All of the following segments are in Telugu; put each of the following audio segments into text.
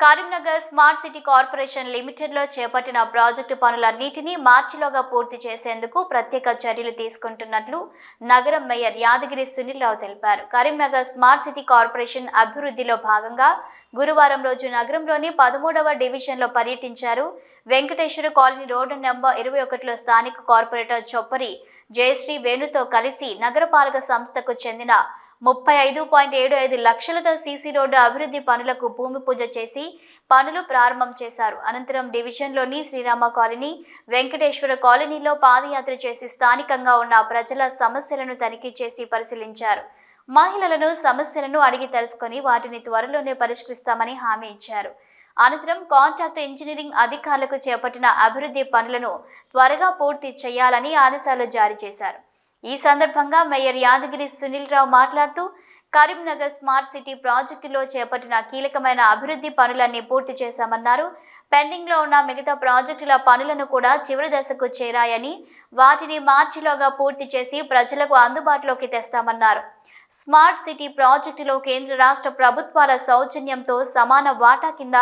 కరీంనగర్ స్మార్ట్ సిటీ కార్పొరేషన్ లిమిటెడ్లో చేపట్టిన ప్రాజెక్టు పనులన్నింటినీ మార్చిలోగా పూర్తి చేసేందుకు ప్రత్యేక చర్యలు తీసుకుంటున్నట్లు నగరం మేయర్ యాదగిరి సునీల్రావు తెలిపారు. కరీంనగర్ స్మార్ట్ సిటీ కార్పొరేషన్ అభివృద్ధిలో భాగంగా గురువారం రోజు నగరంలోని పదమూడవ డివిజన్లో పర్యటించారు. వెంకటేశ్వర కాలనీ రోడ్డు నెంబర్ ఇరవై ఒకటిలో స్థానిక కార్పొరేటర్ చొప్పరి జయశ్రీ వేణుతో కలిసి నగరపాలక సంస్థకు చెందిన ముప్పై ఐదు పాయింట్ ఏడు ఐదు లక్షలతో సీసీ రోడ్డు అభివృద్ధి పనులకు భూమి పూజ చేసి పనులు ప్రారంభం చేశారు. అనంతరం డివిజన్లోని శ్రీరామ కాలనీ వెంకటేశ్వర కాలనీలో పాదయాత్ర చేసి స్థానికంగా ఉన్న ప్రజల సమస్యలను తనిఖీ చేసి పరిశీలించారు. మహిళలను సమస్యలను అడిగి తెలుసుకొని వాటిని త్వరలోనే పరిష్కరిస్తామని హామీ ఇచ్చారు. అనంతరం కాంట్రాక్ట్ ఇంజనీరింగ్ అధికారులకు చేపట్టిన అభివృద్ధి పనులను త్వరగా పూర్తి చేయాలని ఆదేశాలు జారీ చేశారు. ఈ సందర్భంగా మేయర్ యాదగిరి సునీల్ రావు మాట్లాడుతూ కరీంనగర్ స్మార్ట్ సిటీ ప్రాజెక్టులో చేపట్టిన కీలకమైన అభివృద్ధి పనులన్నీ పూర్తి చేశామన్నారు. పెండింగ్లో ఉన్న మిగతా ప్రాజెక్టుల పనులను కూడా చివరి దశకు చేరాయని వాటిని మార్చిలోగా పూర్తి చేసి ప్రజలకు అందుబాటులోకి తెస్తామన్నారు. స్మార్ట్ సిటీ ప్రాజెక్టులో కేంద్ర రాష్ట్ర ప్రభుత్వాల సౌజన్యంతో సమాన వాటా కింద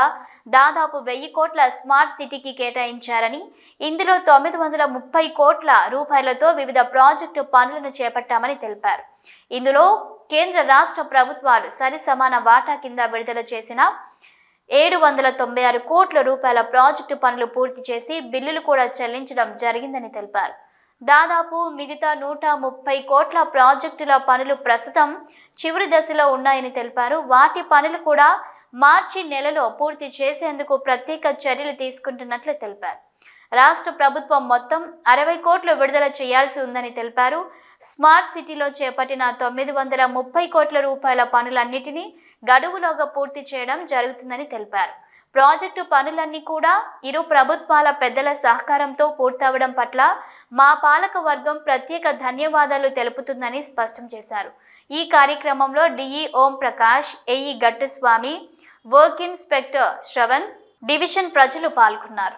దాదాపు వెయ్యి కోట్ల స్మార్ట్ సిటీకి కేటాయించారని ఇందులో తొమ్మిది వందల ముప్పై కోట్ల రూపాయలతో వివిధ ప్రాజెక్టు పనులను చేపట్టామని తెలిపారు. ఇందులో కేంద్ర రాష్ట్ర ప్రభుత్వాలు సరి సమాన వాటా కింద విడుదల చేసిన ఏడు వందల తొంభై ఆరు కోట్ల రూపాయల ప్రాజెక్టు పనులు పూర్తి చేసి బిల్లులు కూడా చెల్లించడం జరిగిందని తెలిపారు. దాదాపు మిగతా నూట ముప్పై కోట్ల ప్రాజెక్టుల పనులు ప్రస్తుతం చివరి దశలో ఉన్నాయని తెలిపారు. వాటి పనులు కూడా మార్చి నెలలో పూర్తి చేసేందుకు ప్రత్యేక చర్యలు తీసుకుంటున్నట్లు తెలిపారు. రాష్ట్ర ప్రభుత్వం మొత్తం అరవై కోట్లు విడుదల చేయాల్సి ఉందని తెలిపారు. స్మార్ట్ సిటీలో చేపట్టిన తొమ్మిది వందల ముప్పై కోట్ల రూపాయల పనులన్నిటినీ గడువులోగా పూర్తి చేయడం జరుగుతుందని తెలిపారు. ప్రాజెక్టు పనులన్నీ కూడా ఇరు ప్రభుత్వాల పెద్దల సహకారంతో పూర్తవడం పట్ల మా పాలక వర్గం ప్రత్యేక ధన్యవాదాలు తెలుపుతుందని స్పష్టం చేశారు. ఈ కార్యక్రమంలో D E Om Prakash A E Gattuswamy work inspector Sravan division ప్రజలు పాల్గొన్నారు.